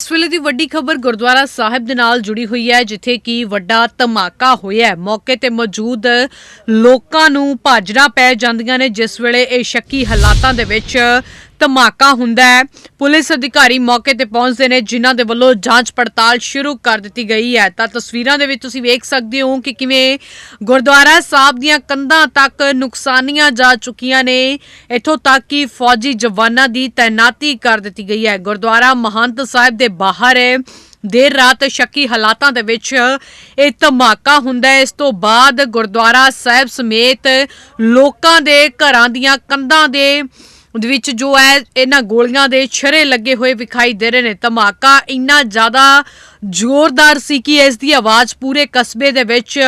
ਇਸ ਵੇਲੇ ਦੀ ਵੱਡੀ ਖਬਰ ਗੁਰਦੁਆਰਾ ਸਾਹਿਬ ਦੇ ਨਾਲ ਜੁੜੀ ਹੋਈ ਹੈ, ਜਿੱਥੇ ਕਿ ਵੱਡਾ ਧਮਾਕਾ ਹੋਇਆ ਹੈ। ਮੌਕੇ ਤੇ ਮੌਜੂਦ ਲੋਕਾਂ ਨੂੰ ਭਾਜੜਾ ਪੈ ਜਾਂਦੀਆਂ ਨੇ, ਜਿਸ ਵੇਲੇ ਇਹ ਸ਼ੱਕੀ ਹਾਲਾਤਾਂ ਦੇ ਵਿੱਚ ਧਮਾਕਾ ਹੁੰਦਾ ਹੈ। ਪੁਲਿਸ ਅਧਿਕਾਰੀ ਮੌਕੇ ਤੇ ਪਹੁੰਚਦੇ ਨੇ, ਜਿਨ੍ਹਾਂ ਦੇ ਵੱਲੋਂ ਜਾਂਚ ਪੜਤਾਲ ਸ਼ੁਰੂ ਕਰ ਦਿੱਤੀ ਗਈ ਹੈ। ਤਾਂ ਤਸਵੀਰਾਂ ਦੇ ਵਿੱਚ ਤੁਸੀਂ ਵੇਖ ਸਕਦੇ ਹੋ ਕਿ ਕਿਵੇਂ ਗੁਰਦੁਆਰਾ ਸਾਹਿਬ ਦੀਆਂ ਕੰਧਾਂ ਤੱਕ ਨੁਕਸਾਨੀਆਂ ਜਾ ਚੁੱਕੀਆਂ ਨੇ। ਇੱਥੋਂ ਤੱਕ ਕਿ ਫੌਜੀ ਜਵਾਨਾਂ ਦੀ ਤਾਇਨਾਤੀ ਕਰ ਦਿੱਤੀ ਗਈ ਹੈ। ਗੁਰਦੁਆਰਾ ਮਹੰਤ ਸਾਹਿਬ ਦੇ ਬਾਹਰ ਦੇਰ ਰਾਤ ਸ਼ੱਕੀ ਹਾਲਾਤਾਂ ਦੇ ਵਿੱਚ ਇਹ ਧਮਾਕਾ ਹੁੰਦਾ ਹੈ। ਇਸ ਤੋਂ ਬਾਅਦ ਗੁਰਦੁਆਰਾ ਸਾਹਿਬ ਸਮੇਤ ਲੋਕਾਂ ਦੇ ਘਰਾਂ ਦੀਆਂ ਕੰਧਾਂ ਦੇ ਦੇ ਵਿੱਚ ਜੋ ਹੈ, ਇਹਨਾਂ ਗੋਲੀਆਂ ਦੇ ਛਰੇ ਲੱਗੇ ਹੋਏ ਵਿਖਾਈ ਦੇ ਰਹੇ ਨੇ। ਧਮਾਕਾ ਇੰਨਾ ਜ਼ਿਆਦਾ ਜ਼ੋਰਦਾਰ ਸੀ ਕਿ ਇਸ ਦੀ ਆਵਾਜ਼ ਪੂਰੇ ਕਸਬੇ ਦੇ ਵਿੱਚ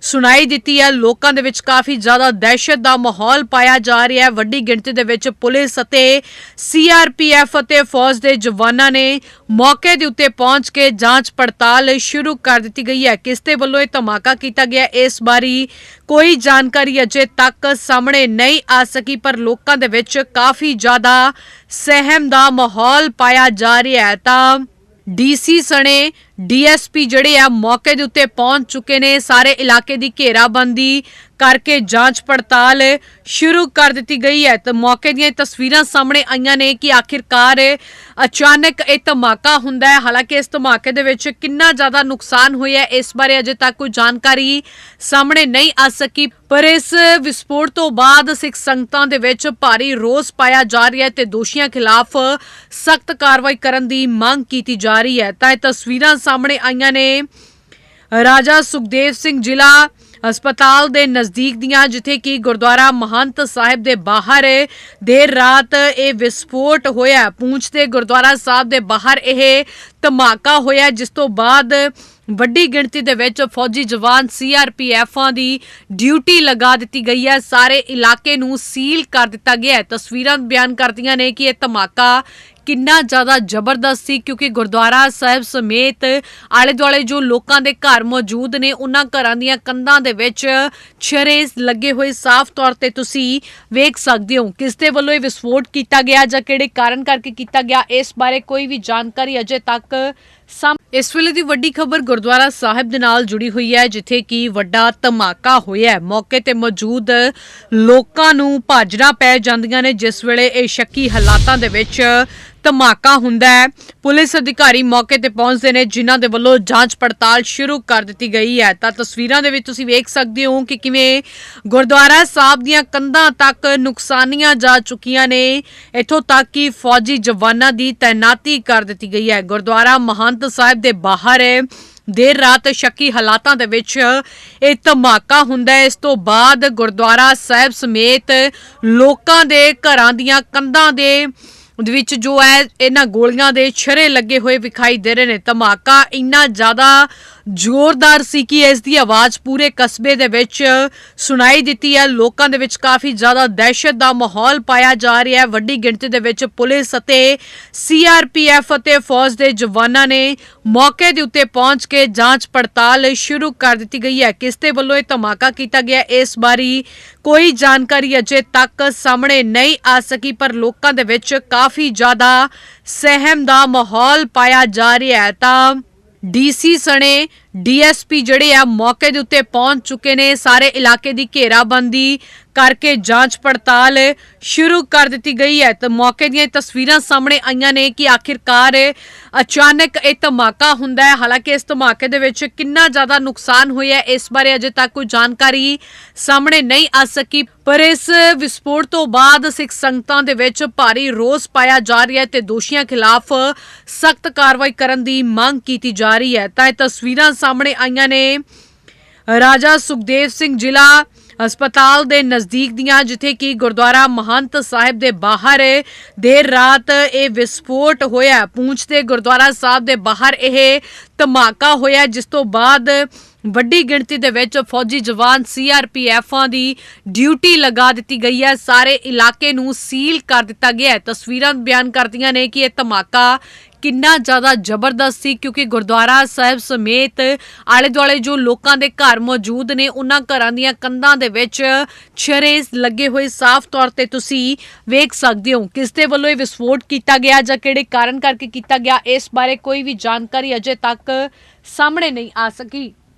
ਸੁਣਾਈ ਦਿੱਤੀ ਹੈ। ਲੋਕਾਂ ਦੇ ਵਿੱਚ ਕਾਫੀ ਜ਼ਿਆਦਾ ਦਹਿਸ਼ਤ ਦਾ ਮਾਹੌਲ ਪਾਇਆ ਜਾ ਰਿਹਾ ਹੈ। ਵੱਡੀ ਗਿਣਤੀ ਦੇ ਵਿੱਚ ਪੁਲਿਸ ਅਤੇ ਸੀਆਰਪੀਐਫ ਅਤੇ ਫੌਜ ਦੇ ਜਵਾਨਾਂ ਨੇ ਮੌਕੇ ਦੇ ਉੱਤੇ ਪਹੁੰਚ ਕੇ ਜਾਂਚ ਪੜਤਾਲ ਸ਼ੁਰੂ ਕਰ ਦਿੱਤੀ ਗਈ ਹੈ। ਕਿਸ ਦੇ ਵੱਲੋਂ ਇਹ ਧਮਾਕਾ ਕੀਤਾ ਗਿਆ, ਇਸ ਬਾਰੇ ਕੋਈ ਜਾਣਕਾਰੀ ਅਜੇ ਤੱਕ ਸਾਹਮਣੇ ਨਹੀਂ ਆ ਸਕੀ, ਪਰ ਲੋਕਾਂ ਦੇ ਵਿੱਚ ਕਾਫੀ ਜ਼ਿਆਦਾ ਸਹਿਮ ਦਾ ਮਾਹੌਲ ਪਾਇਆ ਜਾ ਰਿਹਾ ਹੈ। ਤਾਂ ਡੀਸੀ ਸਣੇ ਡੀਐਸਪੀ ਜਿਹੜੇ ਆ ਮੌਕੇ ਦੇ ਉੱਤੇ ਪਹੁੰਚ ਚੁੱਕੇ ਨੇ। ਸਾਰੇ ਇਲਾਕੇ ਦੀ ਘੇਰਾਬੰਦੀ ਕਰਕੇ ਜਾਂਚ ਪੜਤਾਲ ਸ਼ੁਰੂ ਕਰ ਦਿੱਤੀ ਗਈ ਹੈ। ਤੇ ਮੌਕੇ ਦੀਆਂ ਤਸਵੀਰਾਂ ਸਾਹਮਣੇ ਆਈਆਂ ਨੇ ਕਿ ਆਖਿਰਕਾਰ ਅਚਾਨਕ ਇਹ ਧਮਾਕਾ ਹੁੰਦਾ ਹੈ। ਹਾਲਾਂਕਿ ਇਸ ਧਮਾਕੇ ਦੇ ਵਿੱਚ ਕਿੰਨਾ ਜ਼ਿਆਦਾ ਨੁਕਸਾਨ ਹੋਇਆ ਇਸ ਬਾਰੇ ਅਜੇ ਤੱਕ ਕੋਈ ਜਾਣਕਾਰੀ ਸਾਹਮਣੇ ਨਹੀਂ ਆ ਸਕੀ। ਪਰ ਇਸ ਵਿਸਫੋਟ ਤੋਂ ਬਾਅਦ ਸਿੱਖ ਸੰਗਤਾਂ ਦੇ ਵਿੱਚ ਭਾਰੀ ਰੋਸ ਪਾਇਆ ਜਾ ਰਿਹਾ ਹੈ ਤੇ ਦੋਸ਼ੀਆਂ ਖਿਲਾਫ ਸਖਤ ਕਾਰਵਾਈ ਕਰਨ ਦੀ ਮੰਗ ਕੀਤੀ ਜਾ ਰਹੀ ਹੈ। ਤਾਂ ਇਹ ਤਸਵੀਰਾਂ ਸਾਹਮਣੇ ਆਈਆਂ ਨੇ। ਰਾਜਾ ਸੁਖਦੇਵ ਸਿੰਘ ਜ਼ਿਲ੍ਹਾ ਹਸਪਤਾਲ ਦੇ ਨਜ਼ਦੀਕ ਦੀਆਂ, ਜਿੱਥੇ ਕਿ ਗੁਰਦੁਆਰਾ ਮਹੰਤ ਸਾਹਿਬ ਦੇ ਬਾਹਰ ਦੇਰ ਰਾਤ ਇਹ ਵਿਸਫੋਟ ਹੋਇਆ। ਪੂੰਛ ਦੇ ਗੁਰਦੁਆਰਾ ਸਾਹਿਬ ਦੇ ਬਾਹਰ ਇਹ ਧਮਾਕਾ ਹੋਇਆ, ਜਿਸ ਤੋਂ ਬਾਅਦ ਵੱਡੀ ਗਿਣਤੀ ਦੇ ਵਿੱਚ ਫੌਜੀ ਜਵਾਨ ਸੀਆਰਪੀਐਫਾਂ ਦੀ ਡਿਊਟੀ ਲਗਾ ਦਿੱਤੀ ਗਈ ਹੈ। ਸਾਰੇ ਇਲਾਕੇ ਨੂੰ ਸੀਲ ਕਰ ਦਿੱਤਾ ਗਿਆ ਹੈ। ਤਸਵੀਰਾਂ ਬਿਆਨ ਕਰਦੀਆਂ ਨੇ ਕਿ ਇਹ ਧਮਾਕਾ ਕਿੰਨਾ ਜ਼ਿਆਦਾ ਜ਼ਬਰਦਸਤ ਸੀ, ਕਿਉਂਕਿ ਗੁਰਦੁਆਰਾ ਸਾਹਿਬ ਸਮੇਤ ਆਲੇ ਦੁਆਲੇ ਜੋ ਲੋਕਾਂ ਦੇ ਘਰ ਮੌਜੂਦ ਨੇ, ਉਹਨਾਂ ਘਰਾਂ ਦੀਆਂ ਕੰਧਾਂ ਦੇ ਵਿੱਚ ਛਰੇ ਲੱਗੇ ਹੋਏ ਸਾਫ਼ ਤੌਰ ਤੇ ਤੁਸੀਂ ਵੇਖ ਸਕਦੇ ਹੋ ਕਿਸ ਦੇ ਵੱਲੋਂ ਇਹ ਵਿਸਫੋਟ ਕੀਤਾ ਗਿਆ ਜਾਂ ਕਿਹੜੇ ਕਾਰਨ ਕਰਕੇ ਕੀਤਾ ਗਿਆ, ਇਸ ਬਾਰੇ ਕੋਈ ਵੀ ਜਾਣਕਾਰੀ ਅਜੇ ਤੱਕ ਸਾਹਮ ਇਸ ਵੇਲੇ ਦੀ ਵੱਡੀ ਖਬਰ ਗੁਰਦੁਆਰਾ ਸਾਹਿਬ ਦੇ ਨਾਲ ਜੁੜੀ ਹੋਈ ਹੈ, ਜਿੱਥੇ ਕਿ ਵੱਡਾ ਧਮਾਕਾ ਹੋਇਆ ਹੈ। ਮੌਕੇ ਤੇ ਮੌਜੂਦ ਲੋਕਾਂ ਨੂੰ ਭਾਜੜਾ ਪੈ ਜਾਂਦੀਆਂ ਨੇ, ਜਿਸ ਵੇਲੇ ਇਹ ਸ਼ੱਕੀ ਹਾਲਾਤਾਂ ਦੇ ਵਿੱਚ ਧਮਾਕਾ ਹੁੰਦਾ ਹੈ। ਪੁਲਿਸ ਅਧਿਕਾਰੀ ਮੌਕੇ ਤੇ ਪਹੁੰਚਦੇ ਨੇ, ਜਿਨ੍ਹਾਂ ਦੇ ਵੱਲੋਂ ਜਾਂਚ ਪੜਤਾਲ ਸ਼ੁਰੂ ਕਰ ਦਿੱਤੀ ਗਈ ਹੈ। ਤਾਂ ਤਸਵੀਰਾਂ ਦੇ ਵਿੱਚ ਤੁਸੀਂ ਵੇਖ ਸਕਦੇ ਹੋ ਕਿ ਕਿਵੇਂ ਗੁਰਦੁਆਰਾ ਸਾਹਿਬ ਦੀਆਂ ਕੰਧਾਂ ਤੱਕ ਨੁਕਸਾਨੀਆਂ ਜਾ ਚੁੱਕੀਆਂ ਨੇ। ਇੱਥੋਂ ਤੱਕ ਕਿ ਫੌਜੀ ਜਵਾਨਾਂ ਦੀ ਤਾਇਨਾਤੀ ਕਰ ਦਿੱਤੀ ਗਈ ਹੈ। ਗੁਰਦੁਆਰਾ ਮਹੰਤ ਸਾਹਿਬ ਦੇ ਬਾਹਰ ਦੇਰ ਰਾਤ ਸ਼ੱਕੀ ਹਾਲਾਤਾਂ ਦੇ ਵਿੱਚ ਇਹ ਧਮਾਕਾ ਹੁੰਦਾ ਹੈ। ਇਸ ਤੋਂ ਬਾਅਦ ਗੁਰਦੁਆਰਾ ਸਾਹਿਬ ਸਮੇਤ ਲੋਕਾਂ ਦੇ ਘਰਾਂ ਦੀਆਂ ਕੰਧਾਂ ਦੇ ਦੇ ਵਿੱਚ ਜੋ ਹੈ, ਇਹਨਾਂ ਗੋਲੀਆਂ ਦੇ ਛਰੇ ਲੱਗੇ ਹੋਏ ਵਿਖਾਈ ਦੇ ਰਹੇ ਨੇ। ਧਮਾਕਾ ਇੰਨਾ ਜ਼ਿਆਦਾ ਜ਼ੋਰਦਾਰ ਸੀ ਕਿ ਇਸ ਦੀ ਆਵਾਜ਼ ਪੂਰੇ ਕਸਬੇ ਦੇ ਵਿੱਚ ਸੁਣਾਈ ਦਿੱਤੀ ਹੈ। ਲੋਕਾਂ ਦੇ ਵਿੱਚ ਕਾਫੀ ਜ਼ਿਆਦਾ ਦਹਿਸ਼ਤ ਦਾ ਮਾਹੌਲ ਪਾਇਆ ਜਾ ਰਿਹਾ ਹੈ। ਵੱਡੀ ਗਿਣਤੀ ਦੇ ਵਿੱਚ ਪੁਲਿਸ ਅਤੇ ਸੀਆਰਪੀਐਫ ਅਤੇ ਫੌਜ ਦੇ ਜਵਾਨਾਂ ਨੇ ਮੌਕੇ ਦੇ ਉੱਤੇ ਪਹੁੰਚ ਕੇ ਜਾਂਚ ਪੜਤਾਲ ਸ਼ੁਰੂ ਕਰ ਦਿੱਤੀ ਗਈ ਹੈ। ਕਿਸ ਦੇ ਵੱਲੋਂ ਇਹ ਧਮਾਕਾ ਕੀਤਾ ਗਿਆ, ਇਸ ਬਾਰੇ ਕੋਈ ਜਾਣਕਾਰੀ ਅਜੇ ਤੱਕ ਸਾਹਮਣੇ ਨਹੀਂ ਆ ਸਕੀ, ਪਰ ਲੋਕਾਂ ਦੇ ਵਿੱਚ ਕਾਫੀ ਜ਼ਿਆਦਾ ਸਹਿਮ ਦਾ ਮਾਹੌਲ ਪਾਇਆ ਜਾ ਰਿਹਾ ਹੈ। ਤਾਂ ਡੀਸੀ ਸਣੇ ਡੀਐਸਪੀ ਜਿਹੜੇ ਆ ਮੌਕੇ ਦੇ ਉੱਤੇ ਪਹੁੰਚ ਚੁੱਕੇ ਨੇ। ਸਾਰੇ ਇਲਾਕੇ ਦੀ ਘੇਰਾਬੰਦੀ ਕਰਕੇ ਜਾਂਚ ਪੜਤਾਲ ਸ਼ੁਰੂ ਕਰ ਦਿੱਤੀ ਗਈ ਹੈ। ਤੇ ਮੌਕੇ ਦੀਆਂ ਤਸਵੀਰਾਂ ਸਾਹਮਣੇ ਆਈਆਂ ਨੇ ਕਿ ਆਖਿਰਕਾਰ ਅਚਾਨਕ ਇਹ ਧਮਾਕਾ ਹੁੰਦਾ ਹੈ। ਹਾਲਾਂਕਿ ਇਸ ਧਮਾਕੇ ਦੇ ਵਿੱਚ ਕਿੰਨਾ ਜ਼ਿਆਦਾ ਨੁਕਸਾਨ ਹੋਇਆ ਇਸ ਬਾਰੇ ਅਜੇ ਤੱਕ ਕੋਈ ਜਾਣਕਾਰੀ ਸਾਹਮਣੇ ਨਹੀਂ ਆ ਸਕੀ। ਪਰ ਇਸ ਵਿਸਫੋਟ ਤੋਂ ਬਾਅਦ ਸਿੱਖ ਸੰਗਤਾਂ ਦੇ ਵਿੱਚ ਭਾਰੀ ਰੋਸ ਪਾਇਆ ਜਾ ਰਿਹਾ ਹੈ ਤੇ ਦੋਸ਼ੀਆਂ ਖਿਲਾਫ ਸਖਤ ਕਾਰਵਾਈ ਕਰਨ ਦੀ ਮੰਗ ਕੀਤੀ ਜਾ ਰਹੀ ਹੈ। ਤਾਂ ਇਹ ਤਸਵੀਰਾਂ ਸਾਹਮਣੇ ਆਈਆਂ ਨੇ। ਰਾਜਾ ਸੁਖਦੇਵ ਸਿੰਘ ਜ਼ਿਲ੍ਹਾ ਹਸਪਤਾਲ ਦੇ ਨਜ਼ਦੀਕ ਦੀਆਂ, ਜਿੱਥੇ ਕਿ ਗੁਰਦੁਆਰਾ ਮਹੰਤ ਸਾਹਿਬ ਦੇ ਬਾਹਰ ਦੇਰ ਰਾਤ ਇਹ ਵਿਸਫੋਟ ਹੋਇਆ। ਪੂੰਛ ਦੇ ਗੁਰਦੁਆਰਾ ਸਾਹਿਬ ਦੇ ਬਾਹਰ ਇਹ ਧਮਾਕਾ ਹੋਇਆ, ਜਿਸ ਤੋਂ ਬਾਅਦ ਵੱਡੀ ਗਿਣਤੀ ਦੇ ਵਿੱਚ ਫੌਜੀ ਜਵਾਨ ਸੀਆਰਪੀਐਫਾਂ ਦੀ ਡਿਊਟੀ ਲਗਾ ਦਿੱਤੀ ਗਈ ਹੈ। ਸਾਰੇ ਇਲਾਕੇ ਨੂੰ ਸੀਲ ਕਰ ਦਿੱਤਾ ਗਿਆ ਹੈ। ਤਸਵੀਰਾਂ ਬਿਆਨ ਕਰਦੀਆਂ ਨੇ ਕਿ ਇਹ ਧਮਾਕਾ ਕਿੰਨਾ ਜ਼ਿਆਦਾ ਜ਼ਬਰਦਸਤ ਸੀ, ਕਿਉਂਕਿ ਗੁਰਦੁਆਰਾ ਸਾਹਿਬ ਸਮੇਤ ਆਲੇ ਦੁਆਲੇ ਜੋ ਲੋਕਾਂ ਦੇ ਘਰ ਮੌਜੂਦ ਨੇ, ਉਹਨਾਂ ਘਰਾਂ ਦੀਆਂ ਕੰਧਾਂ ਦੇ ਵਿੱਚ ਛਰੇਸ ਲੱਗੇ ਹੋਏ ਸਾਫ਼ ਤੌਰ ਤੇ ਤੁਸੀਂ ਵੇਖ ਸਕਦੇ ਹੋ ਕਿਸ ਦੇ ਵੱਲੋਂ ਇਹ ਵਿਸਫੋਟ ਕੀਤਾ ਗਿਆ ਜਾਂ ਕਿਹੜੇ ਕਾਰਨ ਕਰਕੇ ਕੀਤਾ ਗਿਆ, ਇਸ ਬਾਰੇ ਕੋਈ ਵੀ ਜਾਣਕਾਰੀ ਅਜੇ ਤੱਕ ਸਾਹਮਣੇ ਨਹੀਂ ਆ ਸਕੀ।